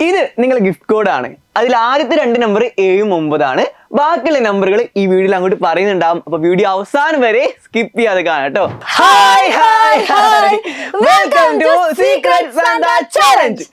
ഇത് നിങ്ങളുടെ ഗിഫ്റ്റ് കോഡാണ് അതിൽ ആദ്യത്തെ രണ്ട് നമ്പർ ഏഴും ഒമ്പതാണ്. ബാക്കിയുള്ള നമ്പറുകൾ ഈ വീഡിയോയിൽ അങ്ങോട്ട് പറയുന്നുണ്ടാവും. അപ്പൊ വീഡിയോ അവസാനം വരെ സ്കിപ്പ് ചെയ്യാതെ കാണാം കേട്ടോ. Hi hi hi welcome to secret challenge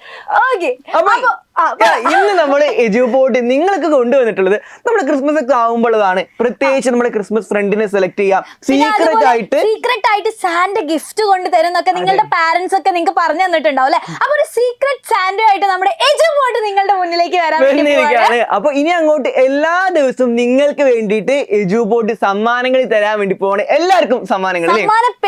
okay അപ്പൊ ഇന്ന് നമ്മൾ എജുപോട്ട് നിങ്ങൾക്ക് കൊണ്ടുവന്നിട്ടുള്ളത് നമ്മൾ ക്രിസ്മസ് ഒക്കെ ആവുമ്പോഴതാണ് പ്രത്യേകിച്ച് നമ്മൾ ക്രിസ്മസ് ഫ്രണ്ടിനെ സെലക്ട് ചെയ്യാം സീക്രട്ട് ആയിട്ട് സീക്രട്ട് ആയിട്ട് സാന്റ ഗിഫ്റ്റ് കൊണ്ട് തരുന്നൊക്കെ നിങ്ങളുടെ പാരന്റ്സ് ഒക്കെ നിങ്ങൾക്ക് പറഞ്ഞു തന്നിട്ടുണ്ടാവും അല്ലെ? അപ്പൊ ഒരു സീക്രട്ട് സാന്റ ആയിട്ട് നമ്മുടെ എജു പോയിട്ട് നിങ്ങളുടെ മുന്നിലേക്ക് വരാൻ വേണ്ടി വരുന്നിരിക്കുകയാണ്. അപ്പൊ ഇനി അങ്ങോട്ട് എല്ലാ ദിവസവും നിങ്ങൾക്ക് വേണ്ടിയിട്ട് എജുപോട്ട് സമ്മാനങ്ങൾ തരാൻ വേണ്ടി പോവാണ്. എല്ലാവർക്കും സമ്മാനങ്ങൾ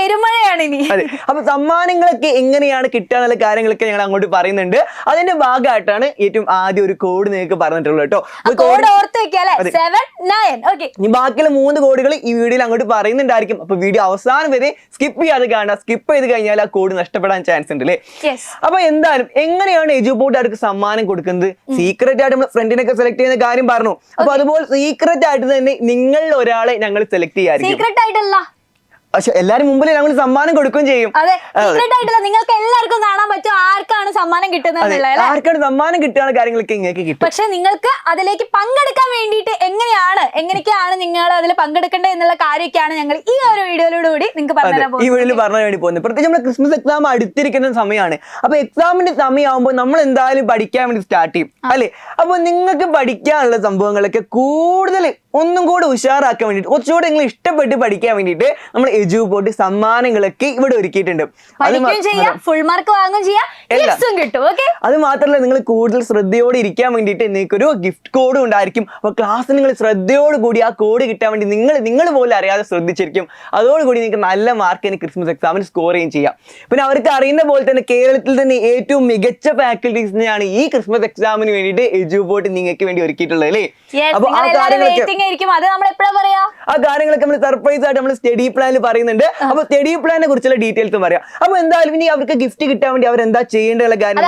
പെരുമഴയാണ് ഇനി അതെ. അപ്പൊ സമ്മാനങ്ങളൊക്കെ എങ്ങനെയാണ് കിട്ടുക എന്നുള്ള കാര്യങ്ങളൊക്കെ ഞങ്ങൾ അങ്ങോട്ട് പറയുന്നുണ്ട്. അതിന്റെ ഭാഗമായിട്ടാണ് ഏറ്റവും ആദ്യം ഒരു കോഡ് നിങ്ങൾക്ക് പറഞ്ഞിട്ടുള്ളത് കേട്ടോ. കോഡ് ഓർത്ത് ഇനി ബാക്കിയുള്ള മൂന്ന് കോഡുകൾ ഈ വീഡിയോയിൽ അങ്ങോട്ട് പറയുന്നുണ്ടായിരിക്കും. അപ്പൊ വീഡിയോ അവസാനം വരെ സ്കിപ്പ് ചെയ്യാതെ കാണുക. സ്കിപ്പ് ചെയ്ത് കഴിഞ്ഞാൽ ആ കോഡ് നഷ്ടപ്പെടാൻ ചാൻസ് ഉണ്ട് അല്ലേ? അപ്പൊ എന്തായാലും എങ്ങനെയാണ് എജുപോർട്ടുകാർക്ക് സമ്മാനം കൊടുക്കുന്നത്? സീക്രട്ട് ആയിട്ട് നമ്മൾ ഫ്രണ്ടിനൊക്കെ സെലക്ട് ചെയ്യുന്ന കാര്യം പറഞ്ഞു. അപ്പൊ അതുപോലെ സീക്രട്ട് ആയിട്ട് തന്നെ നിങ്ങളിൽ ഒരാളെ ഞങ്ങൾ സെലക്ട് ചെയ്യായിരിക്കും. സീക്രട്ട് ആയിട്ടല്ല. പക്ഷെ എല്ലാരും മുമ്പിൽ ഞങ്ങൾ സമ്മാനം കൊടുക്കുകയും ചെയ്യും. അതെ ആയിട്ടല്ല നിങ്ങൾക്ക് എല്ലാവർക്കും കാണാൻ പറ്റും ആർക്കാണ് സമ്മാനം കിട്ടുന്നത് അതെ എന്നുള്ളത് അല്ലേ? ആർക്കാണ് സമ്മാനം കിട്ടുന്ന കാര്യങ്ങളൊക്കെ ഇങ്ങനെ കിട്ടും. പക്ഷെ നിങ്ങൾക്ക് അതിലേക്ക് പങ്കെടുക്കാൻ വേണ്ടിയിട്ട് എങ്ങനെയാണ് എങ്ങനെയൊക്കെയാണ് നിങ്ങൾ അതിൽ പങ്കെടുക്കേണ്ടത് എന്നുള്ള കാര്യമൊക്കെയാണ് ഞങ്ങൾ ഈ ഒരു വീഡിയോയിലൂടെ കൂടി നിങ്ങൾക്ക് അതെ പറഞ്ഞുതരാൻ ഈ വീഡിയോയിൽ പറഞ്ഞു പറഞ്ഞ വേണ്ടി പോകുന്നത്. പ്രത്യേകിച്ച് നമ്മുടെ ക്രിസ്മസ് എക്സാം അടുത്തിരിക്കുന്ന സമയമാണ്. അപ്പൊ എക്സാമിന്റെ സമയമാകുമ്പോൾ നമ്മൾ എന്തായാലും പഠിക്കാൻ വേണ്ടി സ്റ്റാർട്ട് ചെയ്യും അല്ലെ? അപ്പൊ നിങ്ങൾക്ക് പഠിക്കാനുള്ള സംഭവങ്ങളൊക്കെ കൂടുതൽ ഒന്നും കൂടെ ഉഷാറാക്കാൻ വേണ്ടിയിട്ട് കുറച്ചുകൂടെ നിങ്ങൾ ഇഷ്ടപ്പെട്ട് പഠിക്കാൻ വേണ്ടിയിട്ട് നമ്മൾ എജു പോട്ട് സമ്മാനങ്ങളൊക്കെ ഇവിടെ ഒരുക്കിയിട്ടുണ്ട്. ഫുൾ മാർക്ക് വാങ്ങും ചെയ്യാം അത്. മാത്രമല്ല നിങ്ങൾ കൂടുതൽ ശ്രദ്ധയോടെ ഇരിക്കാൻ വേണ്ടിയിട്ട് നിങ്ങൾക്കൊരു ഗിഫ്റ്റ് കോഡ് ഉണ്ടായിരിക്കും. അപ്പൊ ക്ലാസ് നിങ്ങൾ ശ്രദ്ധയോട് കൂടി ആ കോഡ് കിട്ടാൻ വേണ്ടി നിങ്ങൾ നിങ്ങൾ പോലും അറിയാതെ ശ്രദ്ധിച്ചിരിക്കും. അതോടുകൂടി നിങ്ങൾക്ക് നല്ല മാർക്ക് ഇനി ക്രിസ്മസ് എക്സാമിന് സ്കോർ ചെയ്യും ചെയ്യാം. പിന്നെ അവർക്ക് അറിയുന്ന പോലെ തന്നെ കേരളത്തിൽ തന്നെ ഏറ്റവും മികച്ച ഫാക്കൽറ്റീസിനെയാണ് ഈ ക്രിസ്മസ് എക്സാമിന് വേണ്ടിയിട്ട് എജുപോട്ട് നിങ്ങൾക്ക് വേണ്ടി ഒരുക്കിയിട്ടുള്ളത് അല്ലേ? അപ്പൊ ആ കാര്യങ്ങളൊക്കെ ആ കാര്യങ്ങളൊക്കെ നമ്മൾ സർപ്രൈസ് ആയിട്ട് നമ്മൾ സ്റ്റഡി പ്ലാനിൽ പറയുന്നുണ്ട്. അപ്പൊ തെടി പ്ലാനെ കുറിച്ചുള്ള ഡീറ്റെയിൽസും പറയാം. അപ്പൊ എന്തായാലും ഇനി അവർക്ക് ഗിഫ്റ്റ് കിട്ടാൻ വേണ്ടി അവർ എന്താ ചെയ്യേണ്ട കാര്യം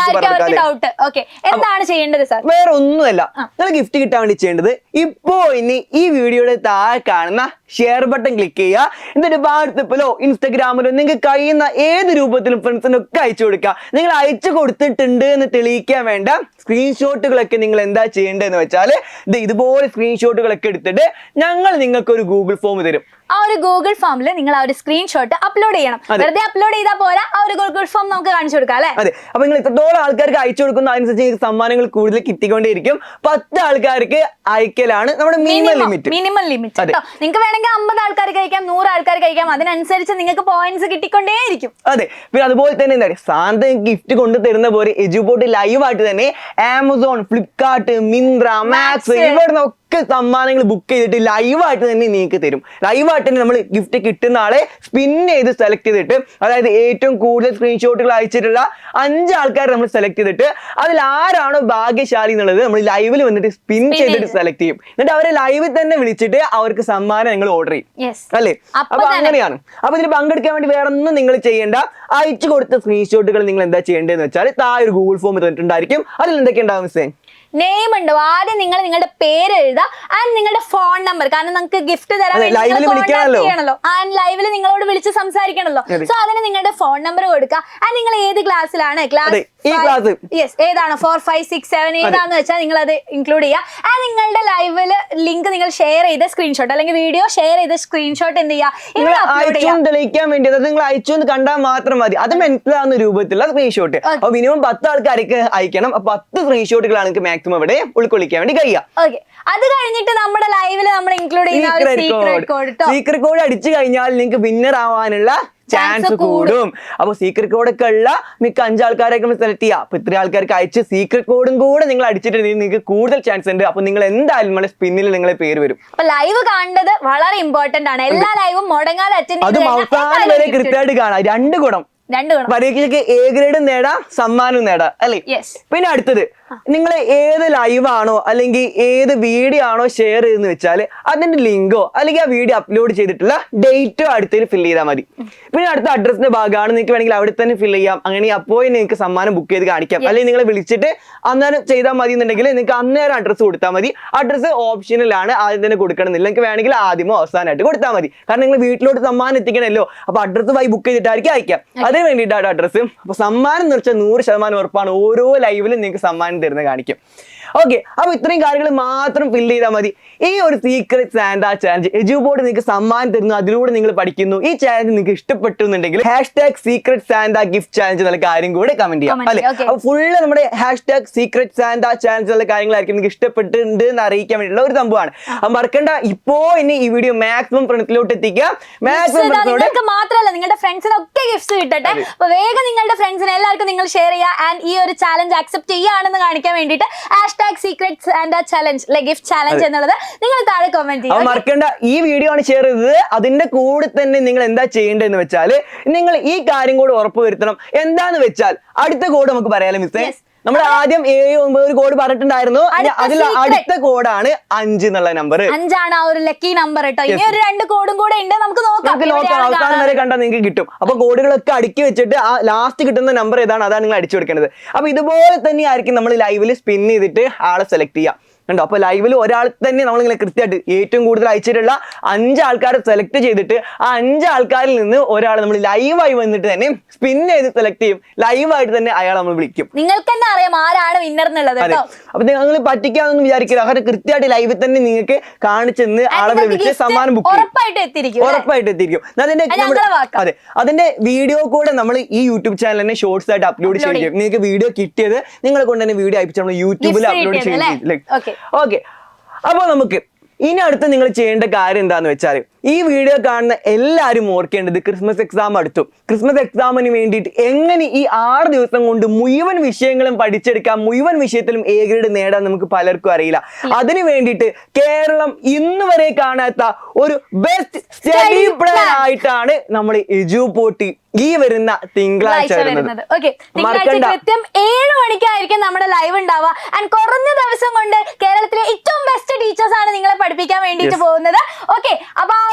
വേറെ ഒന്നുമല്ല നിങ്ങൾ ഗിഫ്റ്റ് കിട്ടാൻ വേണ്ടി ചെയ്യേണ്ടത് ഇപ്പോ ഇനി ഈ വീഡിയോയുടെ താഴെ കാണുന്ന ഷെയർ ബട്ടൺ ക്ലിക്ക് ചെയ്യുക. എന്നിട്ട് വാട്സപ്പിലോ ഇൻസ്റ്റഗ്രാമിലോ നിങ്ങൾക്ക് കഴിയുന്ന ഏത് രൂപത്തിലും ഫ്രണ്ട്സിനൊക്കെ അയച്ചു കൊടുക്കുക. നിങ്ങൾ അയച്ചു കൊടുത്തിട്ടുണ്ട് എന്ന് തെളിയിക്കാൻ വേണ്ട സ്ക്രീൻഷോട്ടുകളൊക്കെ നിങ്ങൾ എന്താ ചെയ്യേണ്ടതെന്ന് വെച്ചാൽ ഇത് ഇതുപോലെ സ്ക്രീൻഷോട്ടുകളൊക്കെ എടുത്തിട്ട് ഞങ്ങൾ നിങ്ങൾക്ക് ഒരു ഗൂഗിൾ ഫോം തരും. ആ ഒരു ഗൂഗിൾ ഫോമിൽ നിങ്ങൾ ആ ഒരു സ്ക്രീൻഷോട്ട് അപ്ലോഡ് ചെയ്യണം. വെറുതെ അപ്ലോഡ് ചെയ്താൽ പോരാ ആ ഒരു ഗൂഗിൾ ഫോം നമുക്ക് കാണിച്ചു കൊടുക്കാം അല്ലെ? അതെ. അപ്പൊ നിങ്ങൾ ഇത്രത്തോളം ആൾക്കാർക്ക് അയച്ചു കൊടുക്കുന്ന അതിനനുസരിച്ച് സമ്മാനങ്ങൾ കൂടുതൽ കിട്ടിക്കൊണ്ടേയിരിക്കും. പത്ത് ആൾക്കാർക്ക് അയക്കലാണ് നമ്മുടെ മിനിമം ലിമിറ്റ് മിനിമം ലിമിറ്റ് കേട്ടോ നിങ്ങൾക്ക് വേണമെങ്കിൽ അമ്പത് ആൾക്കാർ കഴിക്കാം നൂറ് ആൾക്കാർ കഴിക്കാം അതിനനുസരിച്ച് നിങ്ങൾക്ക് പോയിന്റ്സ് കിട്ടിക്കൊണ്ടേയിരിക്കും. അതെ. പിന്നെ അതുപോലെ തന്നെ എന്താ പറയുക സാന്ത ഗിഫ്റ്റ് കൊണ്ട് തരുന്ന പോലെ എജുബോട്ട് ലൈവ് ആയിട്ട് തന്നെ ആമസോൺ ഫ്ലിപ്കാർട്ട് മിന്ത്ര മാക്സ് ഇവിടെ ഇവിടെ നിന്നൊക്കെ സമ്മാനങ്ങൾ ബുക്ക് ചെയ്തിട്ട് ലൈവായിട്ട് തന്നെ നിങ്ങൾക്ക് തരും. ലൈവായിട്ട് തന്നെ നമ്മൾ ഗിഫ്റ്റ് കിട്ടുന്ന ആളെ സ്പിൻ ചെയ്ത് സെലക്ട് ചെയ്തിട്ട് അതായത് ഏറ്റവും കൂടുതൽ സ്ക്രീൻഷോട്ടുകൾ അയച്ചിട്ടുള്ള അഞ്ച് ആൾക്കാരെ നമ്മൾ സെലക്ട് ചെയ്തിട്ട് അതിൽ ആരാണോ ഭാഗ്യശാലി എന്നുള്ളത് നമ്മൾ ലൈവിൽ വന്നിട്ട് സ്പിൻ ചെയ്തിട്ട് സെലക്ട് ചെയ്യും. എന്നിട്ട് അവരെ ലൈവിൽ തന്നെ വിളിച്ചിട്ട് അവർക്ക് സമ്മാനം നിങ്ങൾ ഓർഡർ ചെയ്യും. അല്ലേ? അപ്പൊ അങ്ങനെയാണ്. അപ്പൊ ഇതിൽ പങ്കെടുക്കാൻ വേണ്ടി വേറെ ഒന്നും നിങ്ങൾ ചെയ്യേണ്ട. അയച്ചു കൊടുത്ത സ്ക്രീൻഷോട്ടുകൾ നിങ്ങൾ എന്താ ചെയ്യേണ്ടതെന്ന് വെച്ചാൽ താഴെ ഒരു ഗൂഗിൾ ഫോം തന്നിട്ടുണ്ടായിരിക്കും. അതിൽ എന്തൊക്കെ ഉണ്ടാവും മിസ്സേ? നെയിം ഉണ്ടോ. ആദ്യം നിങ്ങൾ നിങ്ങളുടെ പേര് എഴുതുക ആൻഡ് നിങ്ങളുടെ ഫോൺ നമ്പർ കാരണം നിങ്ങൾക്ക് ഗിഫ്റ്റ് തരാൻ ചെയ്യണല്ലോ. ആൻഡ് ലൈവിൽ നിങ്ങളോട് വിളിച്ച് സംസാരിക്കണല്ലോ. സോ അതിന് നിങ്ങളുടെ ഫോൺ നമ്പർ കൊടുക്കുക. ആൻഡ് നിങ്ങൾ ഏത് ക്ലാസ്സിലാണ് അതെ, ഈ class. യെസ് ഏതാണ്? ഫോർ ഫൈവ് സിക്സ് സെവൻ ഏതാന്ന് വെച്ചാൽ നിങ്ങൾ അത് ഇൻക്ലൂഡ് ചെയ്യുക ആ നിങ്ങളുടെ ലൈവിൽ ലിങ്ക് നിങ്ങൾ ഷെയർ ചെയ്ത സ്ക്രീൻഷോട്ട് അല്ലെങ്കിൽ വീഡിയോ ഷെയർ ചെയ്ത സ്ക്രീൻഷോട്ട് എന്ത് ചെയ്യുക അയച്ചു തെളിയിക്കാൻ വേണ്ടി അത് നിങ്ങൾ അയച്ചു എന്ന് കണ്ടാൽ മാത്രം മതി. അത് മനസ്സിലാവുന്ന രൂപത്തിലുള്ള സ്ക്രീൻഷോട്ട് അപ്പൊ മിനിമം പത്ത് ആൾക്കാർക്ക് അയക്കണം. അപ്പൊ പത്ത് സ്ക്രീൻഷോട്ടുകളാണ് നിങ്ങൾക്ക് മാക്സിമം ഇവിടെ ഉൾക്കൊള്ളിക്കാൻ വേണ്ടി കഴിയുക. ഓക്കെ. അത് കഴിഞ്ഞിട്ട് നമ്മുടെ ലൈവിൽ നമ്മൾ ഇൻക്ലൂഡ് ചെയ്യുന്ന സീക്രട്ട് കോഡ് സീക്രട്ട് കോഡ് അടിച്ചു കഴിഞ്ഞാൽ നിങ്ങൾക്ക് വിന്നർ ആവാനുള്ള ചാൻസ് കൂടും. അപ്പൊ സീക്രട്ട് കോഡ് ഒക്കെ ഉള്ള മിക്ക അഞ്ചാൾക്കാരൊക്കെ നമ്മൾ സെലക്ട് ചെയ്യാം. അപ്പൊ ഇത്ര ആൾക്കാർക്ക് അയച്ച് സീക്രട്ട് കോഡും കൂടെ നിങ്ങൾ അടിച്ചിട്ടുണ്ടെങ്കിൽ നിങ്ങൾക്ക് കൂടുതൽ ചാൻസ് ഉണ്ട്. അപ്പൊ നിങ്ങൾ എന്തായാലും നമ്മുടെ സ്പിന്നിൽ നിങ്ങളെ പേര് വരും. അപ്പൊ ലൈവ് കാണേണ്ടത് വളരെ ഇമ്പോർട്ടന്റ് ആണ്. എല്ലാ ലൈവും മുടങ്ങാതെ അറ്റൻഡ് അതും അവസാനം വരെ കൃത്യമായിട്ട് കാണാം. രണ്ട് ഗുണം. പരീക്ഷയ്ക്ക് എ ഗ്രേഡും നേടാം സമ്മാനവും നേടാം അല്ലേ? പിന്നെ അടുത്തത് നിങ്ങൾ ഏത് ലൈവ് ആണോ അല്ലെങ്കിൽ ഏത് വീഡിയോ ആണോ ഷെയർ ചെയ്തെന്ന് വെച്ചാൽ അതിന്റെ ലിങ്കോ അല്ലെങ്കിൽ ആ വീഡിയോ അപ്ലോഡ് ചെയ്തിട്ടുള്ള ഡേറ്റോ അടുത്തതിൽ ഫില്ല് ചെയ്താൽ മതി. പിന്നെ അടുത്ത അഡ്രസ്സിന്റെ ഭാഗമാണ് നിങ്ങൾക്ക് വേണമെങ്കിൽ അവിടെ തന്നെ ഫില്ല് ചെയ്യാം. അങ്ങനെ അപ്പോൾ നിങ്ങൾക്ക് സമ്മാനം ബുക്ക് ചെയ്ത് കാണിക്കാം. അല്ലെങ്കിൽ നിങ്ങളെ വിളിച്ചിട്ട് അന്നേരം ചെയ്താൽ മതി എന്നുണ്ടെങ്കിൽ നിങ്ങൾക്ക് അന്നേരം അഡ്രസ്സ് കൊടുത്താൽ മതി. അഡ്രസ്സ് ഓപ്ഷനിലാണ് ആദ്യം തന്നെ കൊടുക്കണമെന്നില്ല നിങ്ങൾക്ക് വേണമെങ്കിൽ ആദ്യമോ അവസാനമായിട്ട് കൊടുത്താൽ മതി. കാരണം നിങ്ങൾ വീട്ടിലോട്ട് സമ്മാനം എത്തിക്കണമല്ലോ. അപ്പൊ അഡ്രസ്സ് വൈ ബുക്ക് ചെയ്തിട്ടായിരിക്കും അയക്കാം. അത് അതിന് വേണ്ടിയിട്ടാണ് അഡ്രസ്സ് അപ്പോൾ സമ്മാനം എന്ന് വെച്ചാൽ നൂറ് ശതമാനം ഉറപ്പാണ് ഓരോ ലൈവിലും നിങ്ങൾക്ക് സമ്മാനം തരുന്നത് കാണിക്കും. ഓക്കെ അപ്പൊ ഇത്രയും കാര്യങ്ങൾ മാത്രം ഫില്ല് ചെയ്താൽ മതി. ഈ ഒരു secret Santa challenge edu board നിങ്ങൾക്ക് സമ്മാനം തരുന്നു അതിലൂടെ നിങ്ങൾ പഠിക്കുന്നു. ഈ ചാലഞ്ച് നിങ്ങൾക്ക് ഇഷ്ടപ്പെട്ടു എന്നുണ്ടെങ്കിൽ hashtag secret Santa gift challenge എന്നുള്ള കാര്യം കൂടെ കമന്റ് ചെയ്യാം അല്ലെ? അപ്പോൾ ഫുള്ള് നമ്മുടെ hashtag secret Santa challenge എന്നുള്ള കാര്യങ്ങളായിരിക്കും നിങ്ങൾക്ക് ഇഷ്ടപ്പെട്ടിട്ടുണ്ട് എന്ന് അറിയിക്കാൻ വേണ്ടിയുള്ള ഒരു സംഭവമാണ്. അപ്പൊ മറക്കണ്ട ഇപ്പോ ഇനി ഈ വീഡിയോ മാക്സിമം ഫ്രണ്ട്സിലോട്ട് എത്തിക്കുക. മാക്സിമം നിങ്ങൾക്ക് മാത്രമല്ല നിങ്ങളുടെ ഫ്രണ്ട്സിനൊക്കെ ഗിഫ്റ്റ്സ് കിട്ടട്ടെ. അപ്പൊ വേഗം നിങ്ങളുടെ ഫ്രണ്ട്സിന് എല്ലാവർക്കും നിങ്ങൾ ഷെയർ ചെയ്യുക ആൻഡ് ഈ ഒരു ചാലഞ്ച് അക്സെപ്റ്റ് ചെയ്യുകയാണെന്ന് കാണിക്കാൻ വേണ്ടിയിട്ട് hash secrets and challenge gift challenge എന്നുള്ളത് നിങ്ങൾ താഴെ കമന്റ് ചെയ്യുക മറക്കണ്ട ഈ വീഡിയോ ആണ് ഷെയർ ചെയ്തത്. അതിന്റെ കൂടെ തന്നെ നിങ്ങൾ എന്താ ചെയ്യേണ്ടതെന്ന് വെച്ചാൽ നിങ്ങൾ ഈ കാര്യം കൂടെ ഉറപ്പ് വരുത്തണം. എന്താന്ന് വെച്ചാൽ അടുത്ത കോഡ് നമുക്ക് പറയാലോ മിസ്സേ നമ്മൾ ആദ്യം ഏഴ് ഒമ്പത് ഒരു കോഡ് പറഞ്ഞിട്ടുണ്ടായിരുന്നു. അതിൽ. അടുത്ത കോഡാണ് അഞ്ച് എന്നുള്ള നമ്പർ അഞ്ചാണ് ആ ഒരു ലക്കി നമ്പർ കേട്ടോ ഇനി ഒരു രണ്ട് കോഡും കൂടെ ഉണ്ട് നോക്കാം എവിടെയാണ് അവസാനം. വരെ കണ്ടാൽ നിങ്ങൾക്ക് കിട്ടും. അപ്പൊ കോഡുകളൊക്കെ അടുക്കി വെച്ചിട്ട് ആ ലാസ്റ്റ് കിട്ടുന്ന നമ്പർ ഏതാണ്? അതാണ് നിങ്ങൾ അടിച്ചു കൊടുക്കേണ്ടത്. അപ്പൊ ഇതുപോലെ തന്നെ ആയിരിക്കും നമ്മൾ ലൈവിൽ സ്പിൻ ചെയ്തിട്ട് ആളെ സെലക്ട് ചെയ്യാം കണ്ടോ? അപ്പൊ ലൈവിൽ ഒരാൾ തന്നെ നമ്മൾ ഇങ്ങനെ കൃത്യമായിട്ട് ഏറ്റവും കൂടുതൽ അയച്ചിട്ടുള്ള അഞ്ച് ആൾക്കാരെ സെലക്ട് ചെയ്തിട്ട് ആ അഞ്ച് ആൾക്കാരിൽ നിന്ന് ഒരാൾ നമ്മൾ ലൈവായി വന്നിട്ട് തന്നെ സ്പിൻ ചെയ്ത് സെലക്ട് ചെയ്യും. ലൈവായിട്ട് തന്നെ അയാൾ നമ്മൾ വിളിക്കും. നിങ്ങൾക്ക് എന്താ അറിയാം ആരാണ് വിന്നർ എന്നുള്ളത് അപ്പൊ നിങ്ങൾ പറ്റിക്കാന്നൊന്നും വിചാരിക്കില്ല. കാരണം കൃത്യമായിട്ട് ലൈവിൽ തന്നെ നിങ്ങൾക്ക് കാണിച്ചെന്ന് ആളെ വിളിച്ച് സമ്മാനം ബുക്ക് ഉറപ്പായിട്ട് എത്തിയിരിക്കും ഉറപ്പായിട്ട് എത്തിയിരിക്കും. അതിന്റെ അത്. അതിന്റെ വീഡിയോ കൂടെ നമ്മൾ ഈ യൂട്യൂബ് ചാനൽ തന്നെ ഷോർട്സ് ആയിട്ട് അപ്ലോഡ് ചെയ്യും. നിങ്ങൾക്ക് വീഡിയോ കിട്ടിയത് നിങ്ങളെ കൊണ്ട് തന്നെ വീഡിയോ അയപ്പിച്ച് നമ്മൾ യൂട്യൂബിൽ അപ്ലോഡ്? ചെയ്യും. ഓക്കെ. അപ്പോൾ നമുക്ക് ഇനി അടുത്ത് നിങ്ങൾ ചെയ്യേണ്ട കാര്യം എന്താണെന്ന് വെച്ചാൽ ഈ വീഡിയോ കാണുന്ന എല്ലാവരും ഓർക്കേണ്ടത് ക്രിസ്മസ് എക്സാം അടുത്തു. ക്രിസ്മസ് എക്സാമിന് വേണ്ടിയിട്ട് എങ്ങനെ ഈ ആറ് ദിവസം കൊണ്ട് മുഴുവൻ വിഷയങ്ങളും പഠിച്ചെടുക്കാം മുഴുവൻ വിഷയത്തിലും എ ഗ്രേഡ് നേടാൻ നമുക്ക് പലർക്കും അറിയില്ല. അതിനു വേണ്ടിയിട്ട് കേരളം ഇന്ന് വരെ കാണാത്ത ഒരു ബെസ്റ്റ് സ്റ്റഡി പ്ലാൻ ആയിട്ടാണ് നമ്മൾ എജു പോട്ടി ഈ വരുന്ന തിങ്കളാഴ്ച തിങ്കളാഴ്ച വരുന്നത്. വരുന്നത്. ഓക്കെ തിങ്കളാഴ്ച കൃത്യം ഏഴ് മണിക്കായിരിക്കും നമ്മുടെ ലൈവ് ഉണ്ടാവുക. ആൻഡ് കുറഞ്ഞ ദിവസം കൊണ്ട് കേരളത്തിലെ ഏറ്റവും ബെസ്റ്റ് ടീച്ചേഴ്സ് ആണ് നിങ്ങളെ പഠിപ്പിക്കാൻ വേണ്ടിയിട്ട്. പോകുന്നത്. ഓക്കെ അപ്പൊ ആ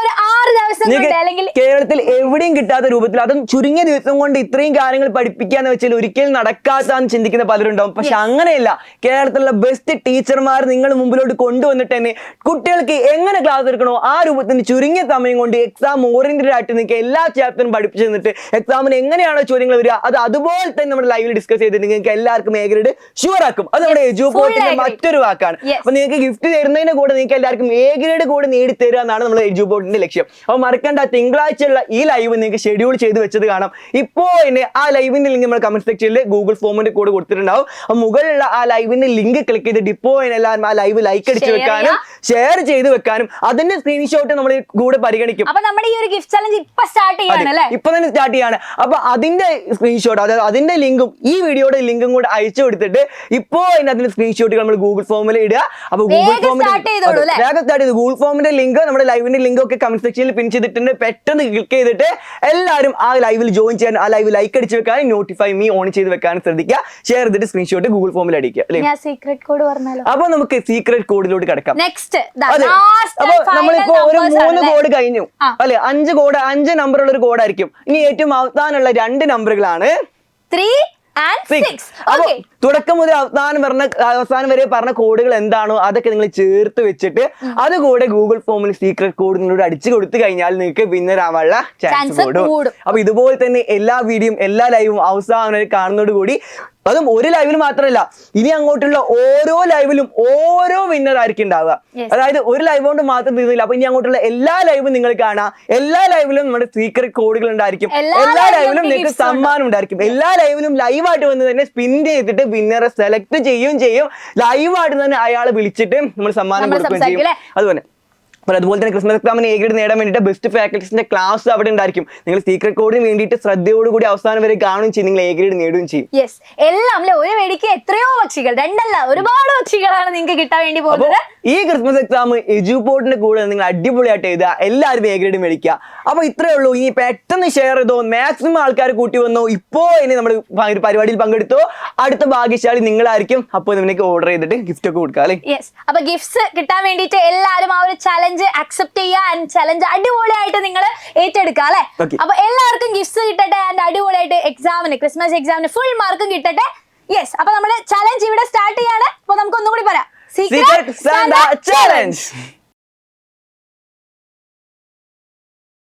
കേരളത്തിൽ എവിടെയും കിട്ടാത്ത രൂപത്തിൽ അതും ചുരുങ്ങിയ ദിവസം കൊണ്ട് ഇത്രയും കാര്യങ്ങൾ പഠിപ്പിക്കാന്ന് വെച്ചാൽ ഒരിക്കലും നടക്കാത്താന്ന് ചിന്തിക്കുന്ന പലരുണ്ടാവും പക്ഷെ അങ്ങനെയല്ല. കേരളത്തിലുള്ള ബെസ്റ്റ് ടീച്ചർമാർ നിങ്ങൾ മുമ്പിലോട്ട് കൊണ്ടുവന്നിട്ട് തന്നെ കുട്ടികൾക്ക് എങ്ങനെ ക്ലാസ് എടുക്കണോ ആ രൂപത്തിന് ചുരുങ്ങിയ സമയം കൊണ്ട് എക്സാം ഓറിയന്റഡ് ആയിട്ട് നിങ്ങൾക്ക് എല്ലാ ചാപ്റ്ററും പഠിപ്പിച്ചു തന്നിട്ട് എക്സാമിന് എങ്ങനെയാണോ ചോദ്യങ്ങൾ വരിക അത് അതുപോലെ തന്നെ നമ്മുടെ ലൈവിൽ ഡിസ്കസ് ചെയ്തിട്ട് നിങ്ങൾക്ക് എല്ലാവർക്കും എ ഗ്രേഡ് ഷുവർ ആക്കും. അത് നമ്മുടെ എജു പോർട്ടിന്റെ മറ്റൊരു വാക്കാണ്. അപ്പൊ നിങ്ങൾക്ക് ഗിഫ്റ്റ് തരുന്നതിന് കൂടെ നിങ്ങൾക്ക് എല്ലാവർക്കും എ ഗ്രേഡ് കൂടെ നേടി തരിക എന്നാണ് നമ്മുടെ എജു ബോർഡിന്റെ ലക്ഷ്യം. അപ്പൊ മറക്കണ്ട. തിങ്കളാഴ്ചയുള്ള ഈ ലൈവ് നിങ്ങൾക്ക് ഷെഡ്യൂൾ ചെയ്ത് വെച്ചത് കാണാം. ഇപ്പോ തന്നെ ആ ലൈവിന്റെ ലിങ്ക് നമ്മൾ കമന്റ് സെക്ഷനിൽ ഗൂഗിൾ ഫോമിന്റെ കൂടെ കൊടുത്തിട്ടുണ്ടാവും. അപ്പൊ മുകളിലുള്ള ആ ലൈവിന്റെ ലിങ്ക് ക്ലിക്ക് ചെയ്ത് ഡിപ്പോ എല്ലാവരും ആ ലൈവ് ലൈക്ക് അടിച്ച് വെക്കാനും ഷെയർ ചെയ്ത് വെക്കാനും അതിന്റെ സ്ക്രീൻഷോട്ട് നമ്മൾ കൂടെ പരിഗണിക്കും. അപ്പൊ നമ്മുടെ ഈ ഒരു ഗിഫ്റ്റ് ചലഞ്ച് ഇപ്പൊ സ്റ്റാർട്ട് ചെയ്യാണ് അല്ലേ? ഇപ്പൊ തന്നെ സ്റ്റാർട്ട് ചെയ്യാണ്. അപ്പൊ അതിന്റെ സ്ക്രീൻഷോട്ട് അതായത് അതിന്റെ ലിങ്കും ഈ വീഡിയോയുടെ ലിങ്കും കൂടെ അയച്ചു കൊടുത്തിട്ട് ഇപ്പോ അതിന്റെ അതിന്റെ സ്ക്രീൻഷോട്ടുകൾ നമ്മൾ ഗൂഗിൾ ഫോമിൽ ഇടുക. അപ്പൊ ഗൂഗിൾ ഫോമിൽ start ചെയ്തോളൂ അല്ലേ? വേഗം സ്റ്റാർട്ട് ചെയ്ത് ഗൂഗിൾ ഫോമിന്റെ ലിങ്ക് നമ്മുടെ ലൈവിന്റെ ലിങ്ക് ഒക്കെ കമന്റ് സെക്ഷനിൽ പിൻ ചെയ്തിട്ടുണ്ട്. പെട്ടെന്ന് ക്ലിക്ക് ചെയ്തിട്ട് എല്ലാവരും ആ ലൈവിൽ ജോയിൻ ചെയ്യാൻ ആ ലൈവ് ലൈക്ക് അടിച്ച് വെക്കാനും നോട്ടിഫൈ മീ ഓൺ ചെയ്ത് വെക്കാനും ശ്രദ്ധിക്കുക. ഷെയർ ചെയ്തിട്ട് സ്ക്രീൻഷോട്ട് ഗൂഗിൾ ഫോമിൽ അടിക്കുക അല്ലേ? ഞാൻ സീക്രട്ട് കോഡ് പറഞ്ഞാലോ? അപ്പൊ നമുക്ക് സീക്രട്ട് കോഡിലോട്ട് കിടക്കാം. നെക്സ്റ്റ് അപ്പൊ നമ്മളിപ്പോ ഒരു മൂന്ന് കോഡ് കഴിഞ്ഞു. അല്ലെ? അഞ്ച് കോഡ് അഞ്ച് നമ്പർ ഉള്ള ഒരു കോഡായിരിക്കും ഇനി ഏറ്റവും അവസാനമുള്ള രണ്ട് നമ്പറുകളാണ് ത്രീ തുടക്കം മുതൽ അവസാനം പറഞ്ഞ അവസാനം വരെ പറഞ്ഞ കോഡുകൾ എന്താണോ അതൊക്കെ നിങ്ങൾ ചേർത്ത് വെച്ചിട്ട് അതുകൂടെ ഗൂഗിൾ ഫോമിൽ സീക്രട്ട് കോഡ് നിങ്ങളോട് അടിച്ചു കൊടുത്തു കഴിഞ്ഞാൽ നിങ്ങൾക്ക് വിന്നർ ആവാനുള്ള ചാൻസ് കൂടും. അപ്പൊ ഇതുപോലെ തന്നെ എല്ലാ വീഡിയോയും എല്ലാ ലൈവും അവസാനം കാണുന്നതോടുകൂടി കാണുന്നതോട് കൂടി അതും ഒരു ലൈവിൽ മാത്രമല്ല. ഇനി അങ്ങോട്ടുള്ള ഓരോ ലൈവിലും ഓരോ വിന്നർ ആയിരിക്കും ഉണ്ടാവുക. അതായത് ഒരു ലൈവ് കൊണ്ട് മാത്രം തീർന്നില്ല അപ്പൊ ഇനി അങ്ങോട്ടുള്ള എല്ലാ ലൈവും നിങ്ങൾ കാണാം എല്ലാ ലൈവിലും നമ്മുടെ സീക്രട്ട് കോഡുകൾ ഉണ്ടായിരിക്കും. എല്ലാ ലൈവിലും നിങ്ങൾക്ക് സമ്മാനം ഉണ്ടായിരിക്കും. എല്ലാ ലൈവിലും ലൈവായിട്ട് വന്ന് തന്നെ സ്പിൻ ചെയ്തിട്ട് വിന്നറെ സെലക്ട് ചെയ്യും ചെയ്യും. ലൈവായിട്ട് തന്നെ അയാളെ വിളിച്ചിട്ട് നമ്മൾ സമ്മാനം കൊടുക്കുകയും ചെയ്യും. അതുപോലെ. അപ്പോൾ അതുപോലെ തന്നെ ക്രിസ്മസ് എക്സാമിന് എ ഗ്രേഡ് നേടാൻ വേണ്ടിയിട്ട് ബെസ്റ്റ് ഫാക്കൽറ്റീസിന്റെ ക്ലാസ് അവിടെ ഉണ്ടായിരിക്കും. നിങ്ങൾ സീക്രട്ട് കോഡിന് വേണ്ടിയിട്ട് ശ്രദ്ധയോടുകൂടി അവസാനം വരെ കാണുകയും ചെയ്യും. നിങ്ങൾ എ ഗ്രേഡ് നേടുകയും ചെയ്യും. യെസ് എല്ലാം അല്ലെ? ഒരു വെടിക്ക് എത്രയോ പക്ഷികൾ. രണ്ടല്ല ഒരുപാട് പക്ഷികളാണ് നിങ്ങൾക്ക് കിട്ടാൻ വേണ്ടി അപ്പോൾ പോകുന്നത്. ഈ ക്രിസ്മസ് എക്സാം എജുപോർട്ടിന്റെ കൂടെ നിങ്ങൾ അടിപൊളിയായിട്ട് എഴുതുക. എല്ലാവരും എ ഗ്രേഡ് മേടിക്കുക. അപ്പൊ ഇത്രയേ ഉള്ളൂ. ഇനി പെട്ടെന്ന് ഷെയർ ചെയ്തോ മാക്സിമം ആൾക്കാർ കൂട്ടി വന്നോ ഇപ്പോ ഇനി നമ്മൾ പരിപാടിയിൽ പങ്കെടുത്തോ അടുത്ത ഭാഗ്യശാലി നിങ്ങളായിരിക്കും. അപ്പോൾ നിങ്ങൾക്ക് ഓർഡർ ചെയ്തിട്ട് ഗിഫ്റ്റ് ഒക്കെ കൊടുക്കാം അല്ലേ? യെസ് അപ്പൊ ഗിഫ്റ്റ്സ് കിട്ടാൻ വേണ്ടിയിട്ട് എല്ലാവരും ആ ഒരു ചലഞ്ച് അക്സെപ്റ്റ് ചെയ്യുക ആൻഡ് ചലഞ്ച് അടിപൊളിയായിട്ട് നിങ്ങൾ ഏറ്റെടുക്കുക അല്ലെ. അപ്പൊ എല്ലാവർക്കും ഗിഫ്റ്റ്സ് കിട്ടട്ടെ ആൻഡ് അടിപൊളിയായിട്ട് എക്സാമിന് ക്രിസ്മസ് എക്സാമിന് ഫുൾ മാർക്കും കിട്ടട്ടെ. യെസ് അപ്പൊ നമ്മൾ ചലഞ്ച് ഇവിടെ സ്റ്റാർട്ട് ചെയ്യാണ്. അപ്പൊ നമുക്ക് ഒന്നുകൂടി പറയാം. Secret challenge.